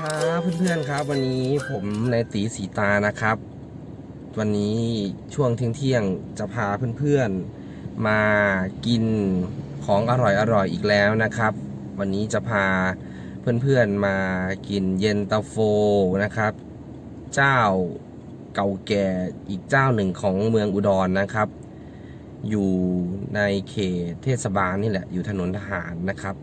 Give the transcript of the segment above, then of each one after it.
ครับเพื่อนๆครับ วันนี้ผมในายตีสีตานะครับ วันนี้ช่วงเที่ยงๆจะพาเพื่อนๆมากินของอร่อยๆอีกแล้วนะครับ วันนี้จะพาเพื่อนๆมากินเย็นตาโฟนะครับ เจ้าเก่าแก่อีกเจ้าหนึ่งของเมืองอุดรนะครับ อยู่ในเขตเทศบาลนี่แหละอยู่ถนนทหารนะครับ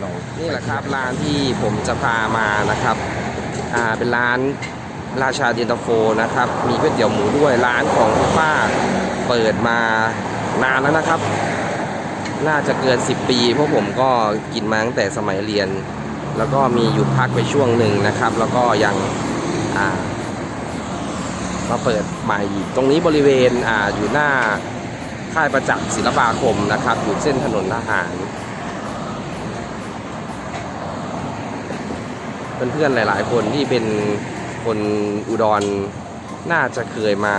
เรานี่แหละครับร้านที่ผมจะพามานะครับอ่าเป็นร้านราชาเย็นตาโฟนะครับ มีก๋วยเตี๋ยวหมูด้วยร้านของคุณป้าเปิดมานานแล้วนะครับ น่าจะเกิน 10 ปีเพราะผมก็กินมาตั้งแต่สมัยเรียน แล้วก็มีหยุดพักไปช่วงหนึ่งนะครับ แล้วก็ยังามาเปิดใหม่อีกตรงนี้บริเวณออยู่หน้าค่ายประจักษ์ศิลปาคมนะครับ อยู่เส้นถนนทหาร เพื่อนๆหลาย ๆ คนที่เป็นคนอุดรน่าจะเคยมา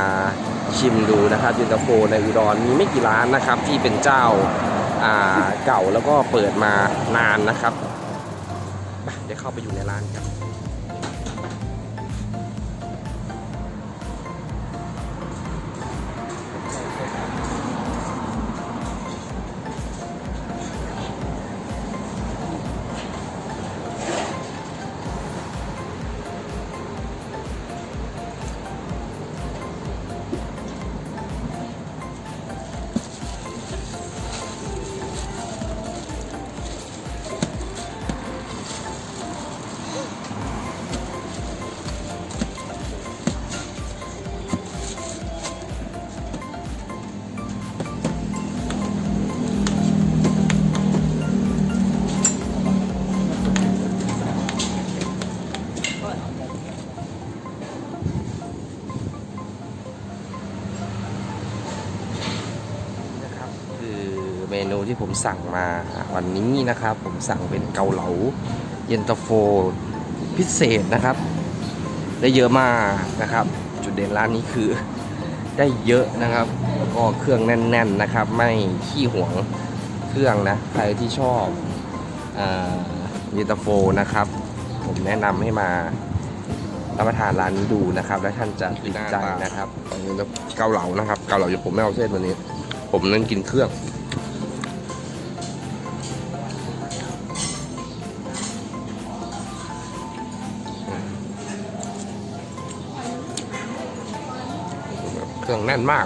ชิมดูนะครับเย็นตาโฟในอุดรมีไม่กี่ร้านนะครับ ที่เป็นเจ้าเก่าแล้วก็เปิดมานานนะครับไปเดี๋ยวเข้าไปอยู่ในร้านครับ ผมสั่งมาวันนี้นะครับ ผมสั่งเป็นเกาเหลาเย็นตาโฟพิเศษนะครับ ได้เยอะมากนะครับ จุดเด่นร้านนี้คือได้เยอะนะครับแล้วก็เครื่องแน่นๆนะครับ ไม่ขี้หวงเครื่องนะใครที่ชอบเย็นตาโฟนะครับ ผมแนะนำให้มารับประทานร้านนี้ดูนะครับ และท่านจะติดใจนะครับเกาเหลานะครับ เกาเหลาอยู่ผมไม่เอาเส้นตัวนี้ ผมนั่นกินเครื่อง แน่นมาก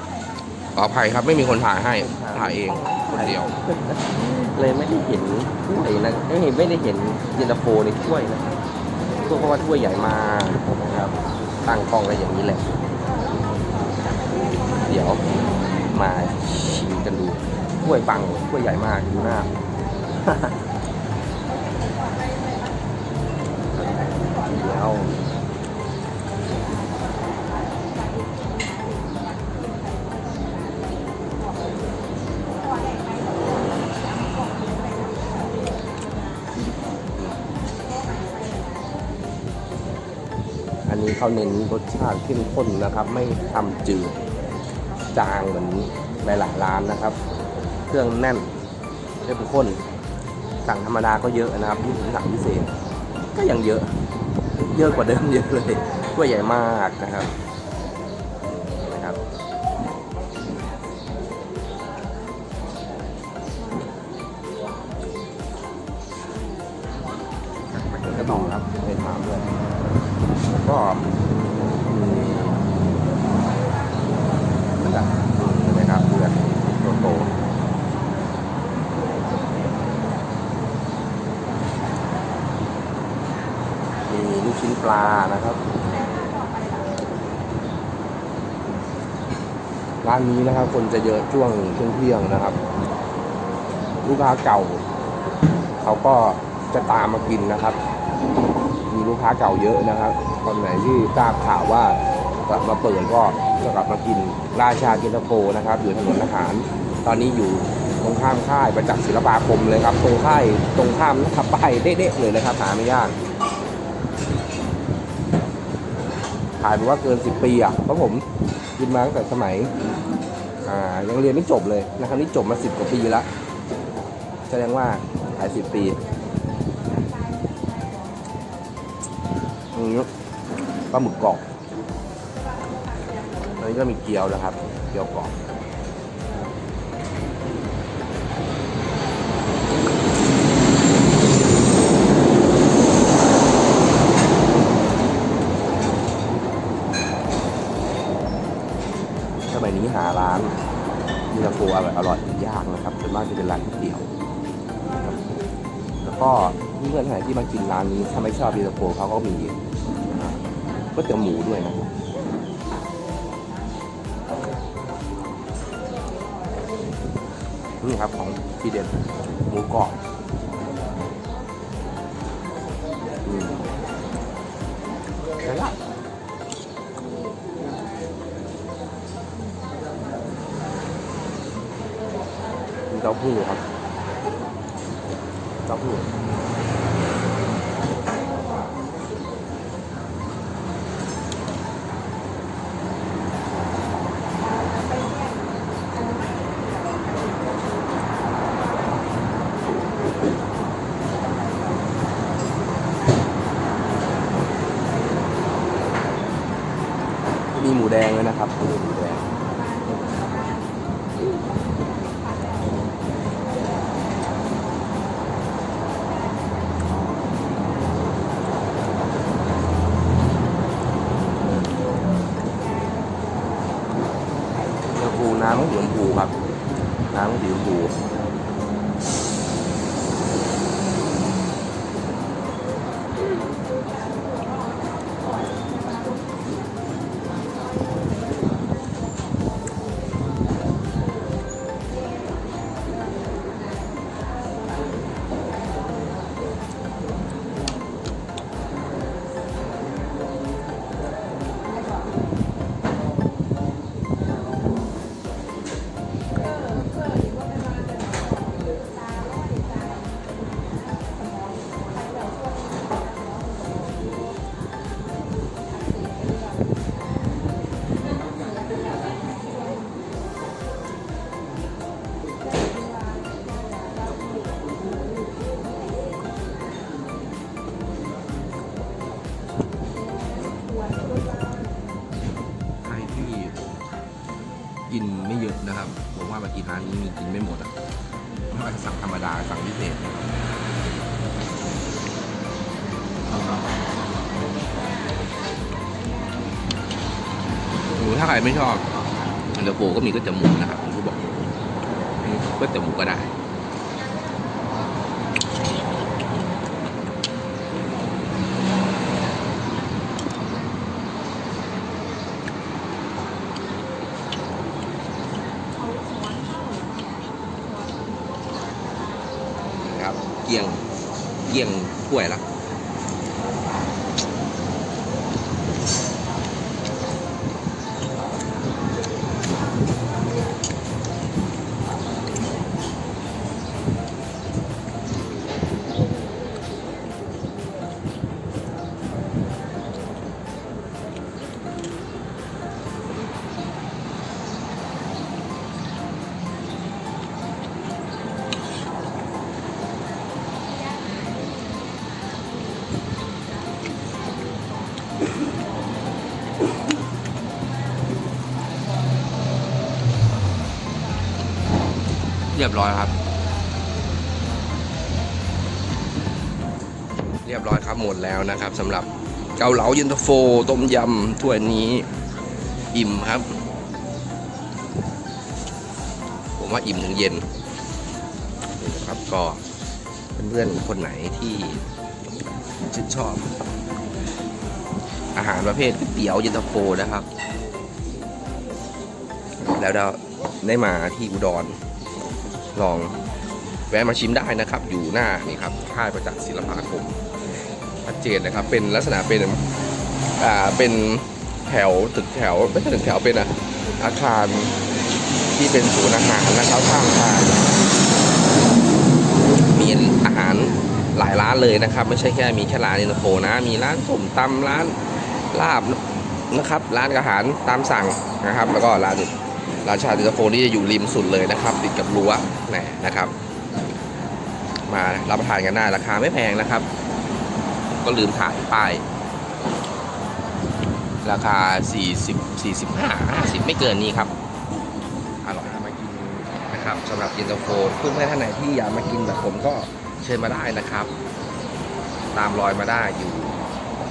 ขออภัยครับไม่มีคนถ่ายให้ถ่ายเองคนเดียว เลยไม่ได้เห็นถ้วยนะไม่เห็นไม่ได้เห็นเย็นตาโฟในถ้วยนะถ้วยเพราะว่าถ้วยใหญ่มากนะครับตั้งกล้องอะไรอย่างนี้แหละ เดี๋ยวมาชิมกันดูถ้วยปังถ้วยใหญ่มากดูหน้าเดี๋ยว เขาเน้นรสชาติเข้มข้นนะครับ ไม่ทำจืดจางเหมือนหลายๆร้านนะครับ เครื่องแน่นเข้มข้นสั่งธรรมดาก็เยอะนะครับยิ่งถึงสั่งพิเศษก็ยังเยอะ เยอะกว่าเดิมเยอะเลยถ้วยใหญ่มากนะครับ ก็ต่อครับเป็นถามด้วยก็มีนะครับนะครับเพื่อนโตมีลูกชิ้นปลานะครับ ร้านนี้นะครับ คนจะเยอะช่วงเที่ยงๆนะครับ ลูกค้าเก่า เขาก็จะตามมากินนะครับ ลูกค้าเก่าเยอะนะครับคนไหนที่ทราบข่าวว่ากลับมาเปิดก็จะกลับมากินราชาเย็นตโฟนะครับ อยู่ถนนทหาร ตอนนี้อยู่ตรงข้ามค่ายประจักษ์ศิลปาคมเลยครับ ตรงค่ายตรงข้ามนะครับไปเด๊ะเลยนะครับหาไม่ยากขายไปว่าเกินสิบปีอะเพราะผมกินมาตั้งแต่สมัยอ่ายังเรียนไม่จบเลยนะครับนี่จบมาสิบกว่าปีแล้วแสดงว่าขายสิบปี อันนี้ปลาหมึกกรอบอันนี้ก็มีเกี๊ยวนะครับ เกี๊ยวกรอบสมัยนี้หาร้านเย็นตาโฟอร่อยอร่อยยากนะครับส่วนมากจะเป็นร้านก๋วยเตี๋ยวแล้วก็เพื่อนๆท่านไหนที่มากินร้านนี้ถ้าไม่ชอบเย็นตาโฟเขาก็มีอ่า ก๋วยเตี๋ยวหมูด้วยนะครับนี่ครับของทีเด็ดหมูกรอบใช่ละมีเต้าหู้ครับเต้าหู้ กินร้านนี้มีกินไม่หมดอะไม่ว่าจะสั่งธรรมดาสั่งพิเศษหรือถ้าใครไม่ชอบเดอร์โฟก็มีก็จะหมูนะครับผมก็บอกก๋วยเตี๋ยวหมูก็ได้ กี่ยงเกี่ยงถ้วยละ เรียบร้อยครับ เรียบร้อยครับหมดแล้วนะครับสำหรับเกาเหลาเย็นตาโฟต้มยำถ้วยนี้อิ่มครับ ผมว่าอิ่มถึงเย็นนี่นะครับก็เพื่อนๆคนไหนที่ชื่นชอบ อาหารประเภทก๋วยเตี๋ยวเย็นตาโฟนะครับ แล้วเราได้มาที่อุดร ลองแวะมาชิมได้นะครับ อยู่หน้านี่ครับค่ายประจักษ์ศิลปาคมชัดเจนนะครับ เป็นลักษณะเป็นอ่าเป็นแถวตึกแถวไม่ใช่ตึกแถวเป็นอะอาคารที่เป็นศูนย์อาหารนะครับข้างทางมีอาหารหลายร้านเลยนะครับ ไม่ใช่แค่มีแค่ร้านเนโฟนะ มีร้านส้มตำร้านลาบนะครับ ร้านอาหารตามสั่งนะครับ แล้วก็ร้าน ร้านชาติตโฟนี่จะอยู่ริมสุดเลยนะครับ ติดกับรั้วแหนนะครับ มารับประทานกันได้ราคาไม่แพงนะครับ ก็ลืมถ่ายป้าย ราคา 40 45 50 ไม่เกินนี้ครับอร่อยมากินนะครับสำหรับเย็นตาโฟเพื่อนๆท่านไหนที่อยากมากินแบบผมก็เชิญมาได้นะครับ ตามรอยมาได้อยู่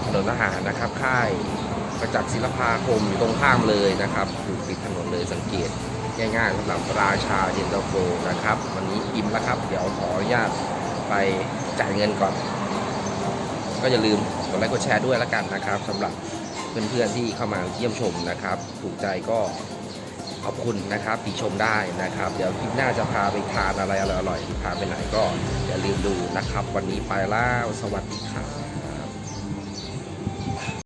ถนนทหารนะครับ ค่ายประจักษ์ศิลปาคมอยู่ตรงข้ามเลยนะครับอยู่ติดถนน เลยสังเกตง่ายๆสำหรับราชาเย็นตาโฟนะครับ วันนี้อิ่มแล้วครับ เดี๋ยวขออนุญาตไปจ่ายเงินก่อน ก็อย่าลืมกดไลค์กดแชร์ด้วยแล้วกันนะครับสำหรับเพื่อนๆที่เข้ามาเยี่ยมชมนะครับ ถูกใจก็ขอบคุณนะครับติชมได้นะครับ เดี๋ยวคลิปหน้าจะพาไปทานอะไรอร่อยๆพาไปไหนก็อย่าลืมดูนะครับ วันนี้ไปแล้วสวัสดีครับ